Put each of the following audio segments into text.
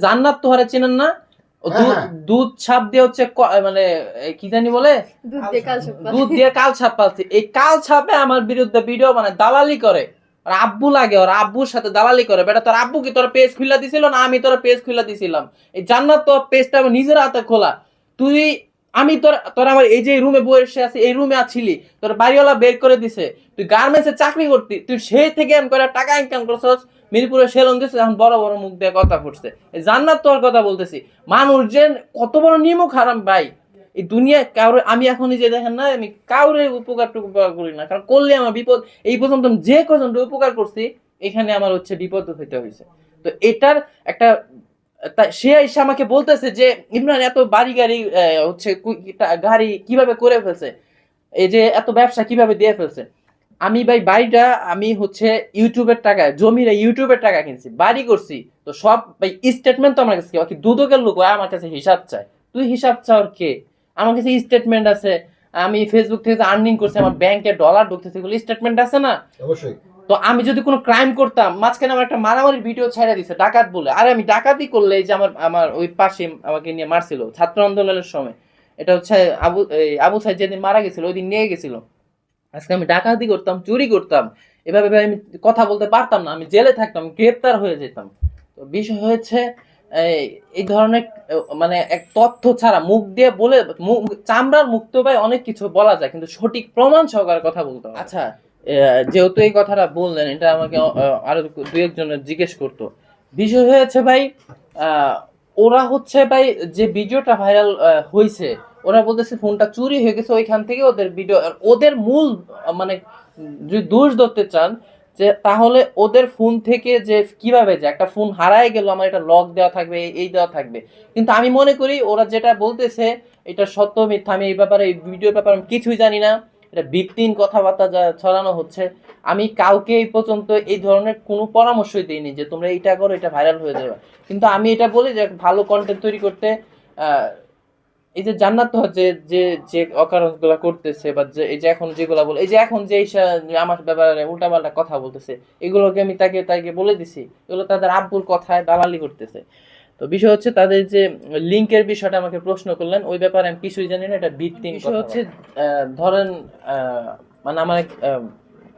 জান্নাত তোহারে চেনেন না? হ্যাঁ, দুধ- হ্যাঁ। ছাপ দিয়ে হচ্ছে মানে কি জানি বলে? দুধ দিয়ে কাল সপ্তাহ দুধ দিয়ে কাল ছাপ পালছে। এই কাল ছাপে আমার বিরুদ্ধে ভিডিও মানে দালালি করে। আর আব্বু লাগে ওর আব্বুর সাথে দালালি করে। বেটা তোর আব্বু কি তোর পেজ খুলে দিছিল না আমি তোর পেজ খুলে দিছিলাম? এই জান্নাত তোর পেজটা আমার নিজের হাতে খোলা। তুই আমি তোর তোর আমার এই যে রুমে বসে আছে, এই রুমে আছিলি, তোর বাড়িওয়ালা বের করে দিছে। তুই গার্মেন্টসে চাকরি করতি, তুই সেই থেকে এম করে টাকা ইনকাম করছস? মিরপুরে সেলুন দিছে, এখন বড় বড় মুখ দিয়ে কথা ফুটছে। জান্নাত তোর কথা বলতেছি। মানুষ যে কত বড় নিমক হারাম ভাই। এই দুনিয়ায় কারও, আমি এখন যে দেখেন না, আমি কাউরে উপকার উপকার করি না। কারণ করলে আমার বিপদ, এই পর্যন্ত আমি যে কজন উপকার করছি, এখানে আমার হচ্ছে বিপদ হইতে হয়েছে তো এটার একটা সে এসে আমাকে বলতেছে যে, ইমরান, এত বাড়ি গাড়ি হচ্ছে গাড়ি কীভাবে করে ফেলছে? এই যে এত ব্যবসা কীভাবে দিয়ে ফেলছে? আমি, ভাই, বাড়িটা আমি হচ্ছে ইউটিউবের টাকা জমিরে ইউটিউবের টাকা কিনছি, বাড়ি করছি। তো সব, ভাই স্টেটমেন্ট তো আমার কাছে কি দুদকের লোক? আমার কাছে হিসাব চায়। তুই হিসাব চাওয়ার কে? আমার কাছে স্টেটমেন্ট আছে। আমি ফেসবুক থেকে আর্নিং করছি, আমার ব্যাংকে ডলার ঢুকতেছে, এগুলো স্টেটমেন্ট আছে না? অবশ্যই। তো আমি যদি কোনো ক্রাইম করতাম, মাঝখানে আমার একটা মারামারি ভিডিও ছেড়ে দিছে, ডাকাত বলে। আরে আমি ডাকাতি করলে যে আমার আমার ওই পাশে আমাকে নিয়ে মারছিল, ছাত্র আন্দোলনের সময়। এটা হচ্ছে আবু আবু সাইদ যেদিন মারা গেছিল, ওই দিন নিয়ে গেছিল। আজকে আমি ডাকাতি করতাম, চুরি করতাম। এভাবে আমি কথা বলতে পারতাম না, আমি জেলে থাকতাম, গ্রেপ্তার হয়ে যেতাম। তো বিষয় হয়েছে, এই ধরনের মানে এক তথ্য ছাড়া মুখ দিয়ে বলে চামড়ার মুক্ত ভাই অনেক কিছু বলা যায়, কিন্তু সঠিক প্রমাণ সহকারে কথা বলতে আচ্ছা যেহেতু এই কথাটা বললেন, এটা আমাকে আরও দু একজনের জিজ্ঞেস করতো। বিষয় হয়েছে ভাই ওরা হচ্ছে ভাই যে ভিডিওটা ভাইরাল হয়েছে ওরা বলতেছে ফোনটা চুরি হয়ে গেছে, ওইখান থেকে ওদের ভিডিও ওদের মূল মানে যদি দোষ ধরতে চান, যে তাহলে ওদের ফোন থেকে যে কীভাবে যে একটা ফোন হারায় গেল, আমার এটা লক দেওয়া থাকবে, এই- দেওয়া থাকবে। কিন্তু আমি মনে করি ওরা যেটা বলতেছে, এটা সত্য মিথ্যা, আমি এই ব্যাপারে, এই ভিডিওর ব্যাপারে আমি কিছুই জানি না। এটা ভিত্তিহীন কথাবার্তা যা ছড়ানো হচ্ছে, আমি কাউকে এই পর্যন্ত এই ধরনের কোনো পরামর্শই দিইনি যে তোমরা এটা করো, এটা ভাইরাল হয়ে যাবে। কিন্তু আমি এটা বলি যে ভালো কন্টেন্ট তৈরি করতে এই যে জান্নাত তো যে যে যে অকারণগুলা করতেছে বা যে, এই যে এখন যেগুলা বলে, এই যে এখন যে আমার ব্যাপারে উল্টাপাল্টা কথা বলতেছে, এগুলোকে আমি তাকে তাকে বলে দিছি। এগুলো তাদের আব্বুর কথায় দালালি করতেছে। তো বিষয় হচ্ছে তাদের যে লিঙ্কের বিষয়টা আমাকে প্রশ্ন করলেন ওই ব্যাপারে আমি কিছুই জানি না এটা ভিত্তিহীন বিষয় হচ্ছে ধরেন মানে আমার এক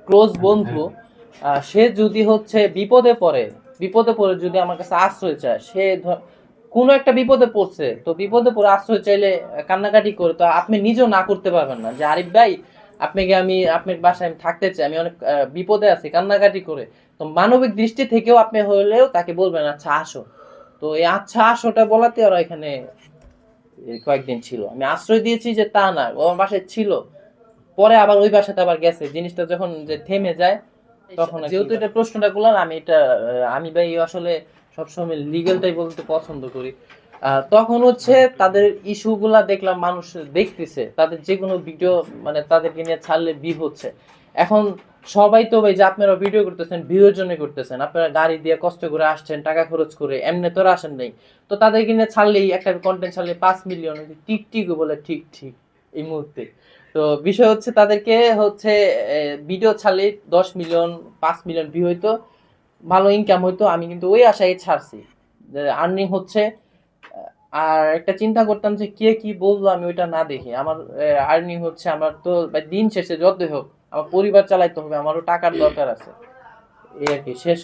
ক্লোজ বন্ধু সে যদি হচ্ছে বিপদে পড়ে বিপদে পড়ে যদি আমার কাছে আশ্রয় চায় সে কোনো একটা বিপদে পড়ছে তো বিপদে পড়ে আশ্রয় চাইলে কান্নাকাটি করে তো আপনি নিজেও না করতে পারবেন না। যে আরিফ ভাই আপনাকে আমি আপনার বাসায় আমি থাকতে চাই আমি অনেক আহ, বিপদে আছি কান্নাকাটি করে তো মানবিক দৃষ্টি থেকেও আপনি হলেও তাকে বলবেন আচ্ছা আসো। তো এই আচ্ছা আসোটা বলাতে ওরা এখানে কয়েকদিন ছিল। আমি আশ্রয় দিয়েছি যে তা না ও আমার বাসায় ছিল। পরে আবার ওই বাসাতে আবার গেছে। জিনিসটা যখন যে থেমে যায় তখন যেহেতু এটা প্রশ্নটা করলাম আমি এটা আমি ভাই আসলে সবসময় লিগেলটাই বলতে পছন্দ করি। তখন হচ্ছে তাদের ইস্যুগুলা দেখলাম মানুষ দেখতেছে। তাদের যে কোনো ভিডিও মানে তাদেরকে নিয়ে ছাড়লে বি হচ্ছে। এখন সবাই তো ভাই যে আপনারা ভিডিও করতেছেন ভিউর জন্য করতেছেন। আপনারা গাড়ি দিয়ে কষ্ট করে আসছেন, টাকা খরচ করে, এমনি তো আসেন নাই। তো তাদেরকে নিয়ে ছাড়লেই, একটা কন্টেন্ট ছাড়লে পাঁচ মিলিয়ন টিক টিক বলে ঠিক ঠিক এই মুহূর্তে। তো বিষয় হচ্ছে তাদেরকে হচ্ছে ভিডিও ছাড়লে দশ মিলিয়ন পাঁচ মিলিয়ন ভিউ হইতো, ভালো ইনকাম হইতো, আমি কিন্তু ওই আশায় ছাড়ছি। আর্নিং হচ্ছে আর একটা চিন্তা করতাম যে কে কি বলল আমি ওইটা না দেখি। আমার আর্নিং হচ্ছে, আমার তো দিন শেষে যতই হোক আমার পরিবার চালাইতে হবে আমারও টাকার দরকার আছে। এই আর কি শেষ